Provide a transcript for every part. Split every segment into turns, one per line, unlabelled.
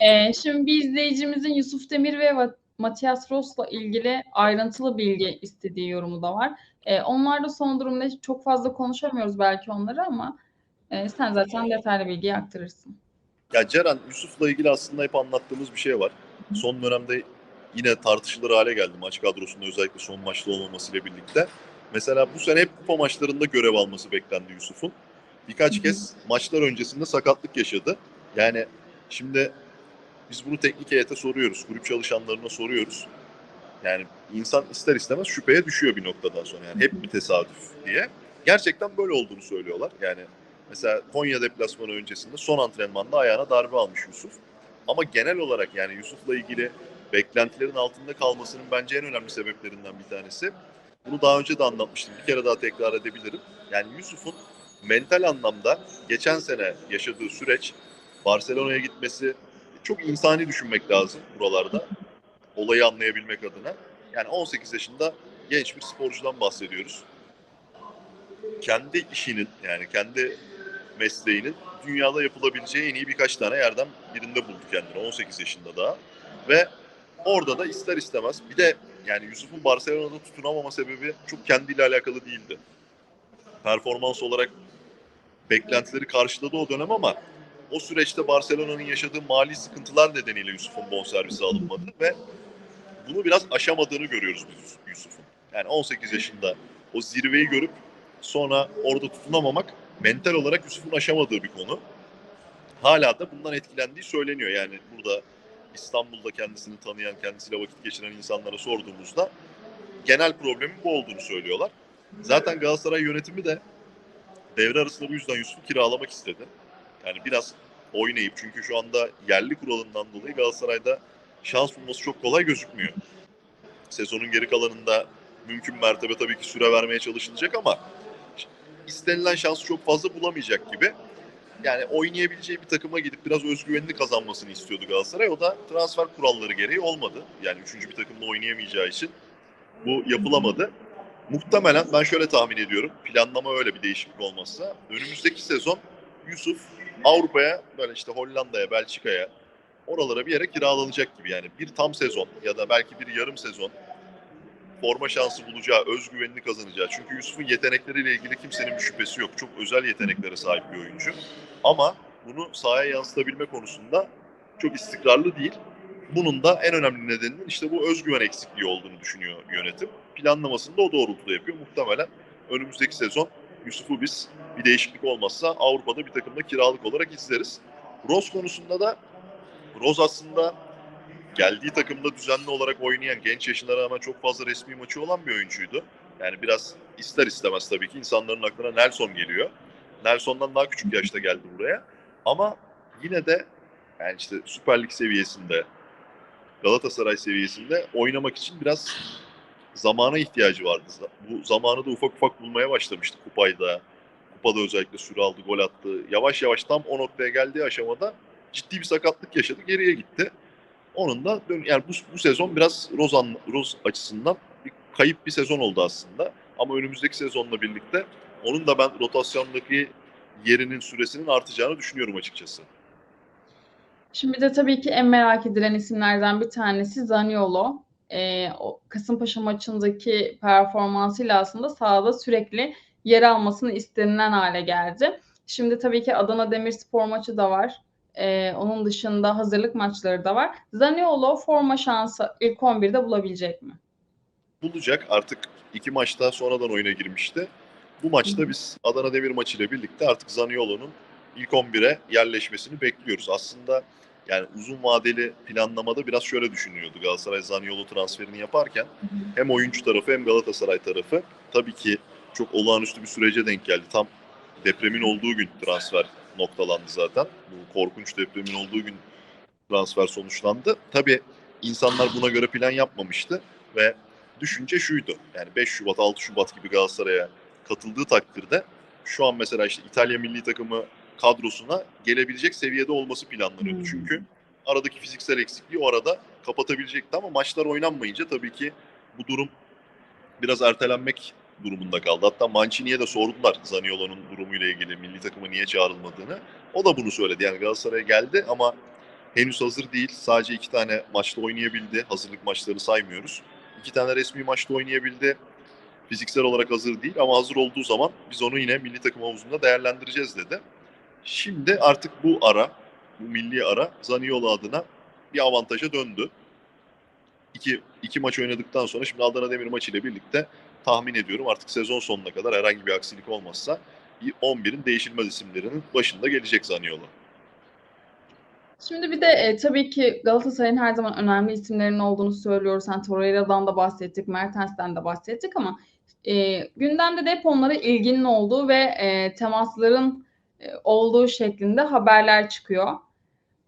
Ee, şimdi bir izleyicimizin Yusuf Demir ve Matias Ross'la ilgili ayrıntılı bilgi istediği yorumu da var. Ee, onlar da son durumda çok fazla konuşamıyoruz belki onları ama e, sen zaten detaylı bilgiyi aktarırsın.
Ya Ceren, Yusuf'la ilgili aslında hep anlattığımız bir şey var. Son dönemde yine tartışılır hale geldi maç kadrosunda özellikle son maçta olmamasıyla birlikte. Mesela bu sene hep kupa maçlarında görev alması beklendi Yusuf'un. Birkaç
hı.
kez maçlar öncesinde sakatlık yaşadı. Yani şimdi biz bunu teknik heyete soruyoruz, kulüp çalışanlarına soruyoruz. Yani insan ister istemez şüpheye düşüyor bir noktadan sonra. Yani hep bir tesadüf diye. Gerçekten böyle olduğunu söylüyorlar. Yani mesela Konya deplasmanı öncesinde son antrenmanda ayağına darbe almış Yusuf. Ama genel olarak yani Yusuf'la ilgili beklentilerin altında kalmasının bence en önemli sebeplerinden bir tanesi. Bunu daha önce de anlatmıştım. Bir kere daha tekrar edebilirim. Yani Yusuf'un mental anlamda geçen sene yaşadığı süreç, Barcelona'ya gitmesi çok insani düşünmek lazım buralarda. Olayı anlayabilmek adına. Yani 18 yaşında genç bir sporcudan bahsediyoruz. Kendi işinin yani kendi mesleğinin dünyada yapılabileceği en iyi birkaç tane yerden birinde buldu kendini 18 yaşında daha. Ve orada da ister istemez bir de yani Yusuf'un Barcelona'da tutunamama sebebi çok kendiyle alakalı değildi. Performans olarak beklentileri karşıladı o dönem ama o süreçte Barcelona'nın yaşadığı mali sıkıntılar nedeniyle Yusuf'un bonservisi alınmadı ve bunu biraz aşamadığını görüyoruz biz Yusuf'un. Yani 18 yaşında o zirveyi görüp sonra orada tutunamamak mental olarak Yusuf'un aşamadığı bir konu. Hala da bundan etkilendiği söyleniyor. Yani burada İstanbul'da kendisini tanıyan, kendisiyle vakit geçiren insanlara sorduğumuzda genel problemin bu olduğunu söylüyorlar. Zaten Galatasaray yönetimi de devre arasında bu yüzden Yusuf'u kiralamak istedi. Yani biraz oynayıp çünkü şu anda yerli kuralından dolayı Galatasaray'da şans bulması çok kolay gözükmüyor. Sezonun geri kalanında mümkün mertebe tabii ki süre vermeye çalışılacak ama istenilen şansı çok fazla bulamayacak gibi. Yani oynayabileceği bir takıma gidip biraz özgüvenini kazanmasını istiyordu Galatasaray. O da transfer kuralları gereği olmadı. Yani üçüncü bir takımla oynayamayacağı için bu yapılamadı. Muhtemelen ben şöyle tahmin ediyorum. Planlama öyle bir değişiklik olmazsa. Önümüzdeki sezon Yusuf Avrupa'ya böyle işte Hollanda'ya, Belçika'ya oralara bir yere kiralanacak gibi. Yani bir tam sezon ya da belki bir yarım sezon forma şansı bulacağı, özgüvenini kazanacağı. Çünkü Yusuf'un yetenekleriyle ilgili kimsenin bir şüphesi yok. Çok özel yeteneklere sahip bir oyuncu. Ama bunu sahaya yansıtabilme konusunda çok istikrarlı değil. Bunun da en önemli nedeninin işte bu özgüven eksikliği olduğunu düşünüyor yönetim. Planlamasını da o doğrultuda yapıyor. Muhtemelen önümüzdeki sezon Yusuf'u biz bir değişiklik olmazsa Avrupa'da bir takımda kiralık olarak izleriz. Ross konusunda da Ross aslında geldiği takımda düzenli olarak oynayan, genç yaşına rağmen çok fazla resmi maçı olan bir oyuncuydu. Yani biraz ister istemez tabii ki insanların aklına Nelson geliyor. Nelson'dan daha küçük yaşta geldi buraya. Ama yine de yani işte Süper Lig seviyesinde, Galatasaray seviyesinde oynamak için biraz zamana ihtiyacı vardı. Bu zamanı da ufak ufak bulmaya başlamıştı kupayda. Kupada özellikle süre aldı, gol attı. Yavaş yavaş tam o noktaya geldiği aşamada ciddi bir sakatlık yaşadı, geriye gitti. Onun da yani bu, bu sezon biraz Rozan Roz açısından bir kayıp bir sezon oldu aslında. Ama önümüzdeki sezonla birlikte onun da ben rotasyondaki yerinin süresinin artacağını düşünüyorum açıkçası.
Şimdi de tabii ki en merak edilen isimlerden bir tanesi Zaniolo. Ee, o Kasımpaşa maçındaki performansıyla aslında sahada sürekli yer almasını istenilen hale geldi. Şimdi tabii ki Adana Demirspor maçı da var. Ee, onun dışında hazırlık maçları da var. Zaniolo forma şansı ilk 11'de bulabilecek mi?
Bulacak. Artık iki maçta sonradan oyuna girmişti. Bu maçta biz Adana Demir maçıyla birlikte artık Zaniolo'nun ilk 11'e yerleşmesini bekliyoruz. Aslında yani uzun vadeli planlamada biraz şöyle düşünüyordu Galatasaray Zaniolo transferini yaparken. Hem oyuncu tarafı hem Galatasaray tarafı tabii ki çok olağanüstü bir sürece denk geldi. Tam depremin olduğu gün transfer noktalandı zaten. Bu korkunç depremin olduğu gün transfer sonuçlandı. Tabii insanlar buna göre plan yapmamıştı ve düşünce şuydu. Yani 5 Şubat, 6 Şubat gibi Galatasaray'a katıldığı takdirde şu an mesela işte İtalya milli takımı kadrosuna gelebilecek seviyede olması planlanıyordu.
Hmm.
Çünkü aradaki fiziksel eksikliği o arada kapatabilecekti ama maçlar oynanmayınca tabii ki bu durum biraz ertelenmek durumunda kaldı. Hatta Mancini'ye de sordular Zaniolo'nun durumuyla ilgili milli takıma niye çağrılmadığını. O da bunu söyledi. Yani Galatasaray'a geldi ama henüz hazır değil. Sadece iki tane maçta oynayabildi. Hazırlık maçlarını saymıyoruz. İki tane resmi maçta oynayabildi. Fiziksel olarak hazır değil ama hazır olduğu zaman biz onu yine milli takım havuzunda değerlendireceğiz dedi. Şimdi artık bu ara, bu milli ara Zaniolo adına bir avantaja döndü. İki, iki maç oynadıktan sonra şimdi Adana Demir maçıyla birlikte tahmin ediyorum artık sezon sonuna kadar herhangi bir aksilik olmazsa 11'in değişilmez isimlerinin başında gelecek Zaniolo.
Şimdi bir de e, tabii ki Galatasaray'ın her zaman önemli isimlerinin olduğunu söylüyoruz. Hani Torreira'dan da bahsettik, Mertens'ten de bahsettik ama e, gündemde de hep onlara ilginin olduğu ve e, temasların olduğu şeklinde haberler çıkıyor.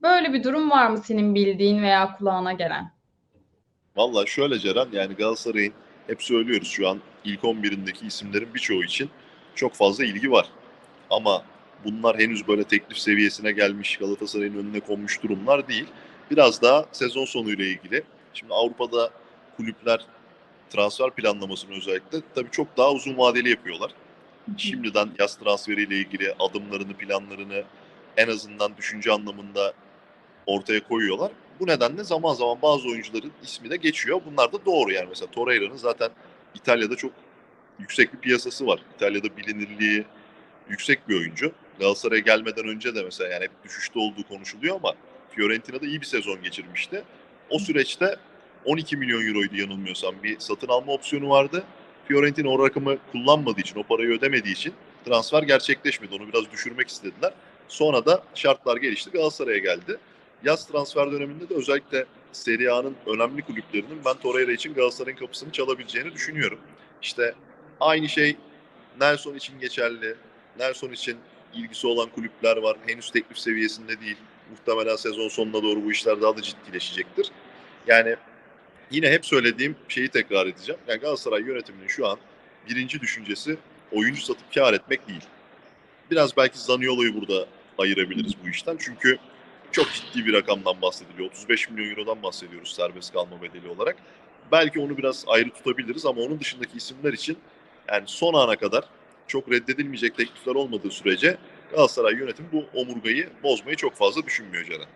Böyle bir durum var mı senin bildiğin veya kulağına gelen?
Valla şöyle Ceren yani Galatasaray'ın hep söylüyoruz şu an ilk 11'indeki isimlerin birçoğu için çok fazla ilgi var. Ama bunlar henüz böyle teklif seviyesine gelmiş Galatasaray'ın önüne konmuş durumlar değil. Biraz daha sezon sonuyla ilgili. Şimdi Avrupa'da kulüpler transfer planlamasını özellikle tabii çok daha uzun vadeli yapıyorlar. Şimdiden yaz transferiyle ilgili adımlarını, planlarını en azından düşünce anlamında ortaya koyuyorlar. Bu nedenle zaman zaman bazı oyuncuların ismi de geçiyor. Bunlar da doğru yani. Mesela Torreira'nın zaten İtalya'da çok yüksek bir piyasası var. İtalya'da bilinirliği yüksek bir oyuncu. Galatasaray'a gelmeden önce de mesela yani hep düşüşte olduğu konuşuluyor ama Fiorentina'da iyi bir sezon geçirmişti. O süreçte 12 milyon euroydu yanılmıyorsam bir satın alma opsiyonu vardı. Fiorentina o rakamı kullanmadığı için, o parayı ödemediği için transfer gerçekleşmedi. Onu biraz düşürmek istediler. Sonra da şartlar gelişti. Galatasaray'a geldi. Yaz transfer döneminde de özellikle Serie A'nın önemli kulüplerinin ben Torreira için Galatasaray'ın kapısını çalabileceğini düşünüyorum. İşte aynı şey Nelson için geçerli. Nelson için ilgisi olan kulüpler var. Henüz teklif seviyesinde değil. Muhtemelen sezon sonuna doğru bu işler daha da ciddileşecektir. Yani yine hep söylediğim şeyi tekrar edeceğim. Yani Galatasaray yönetiminin şu an birinci düşüncesi oyuncu satıp kar etmek değil. Biraz belki Zaniolo'yu burada ayırabiliriz bu işten. Çünkü çok ciddi bir rakamdan bahsediliyor. 35 milyon eurodan bahsediyoruz serbest kalma bedeli olarak. Belki onu biraz ayrı tutabiliriz ama onun dışındaki isimler için yani son ana kadar çok reddedilmeyecek teklifler olmadığı sürece Galatasaray yönetimi bu omurgayı bozmayı çok fazla düşünmüyor Ceren.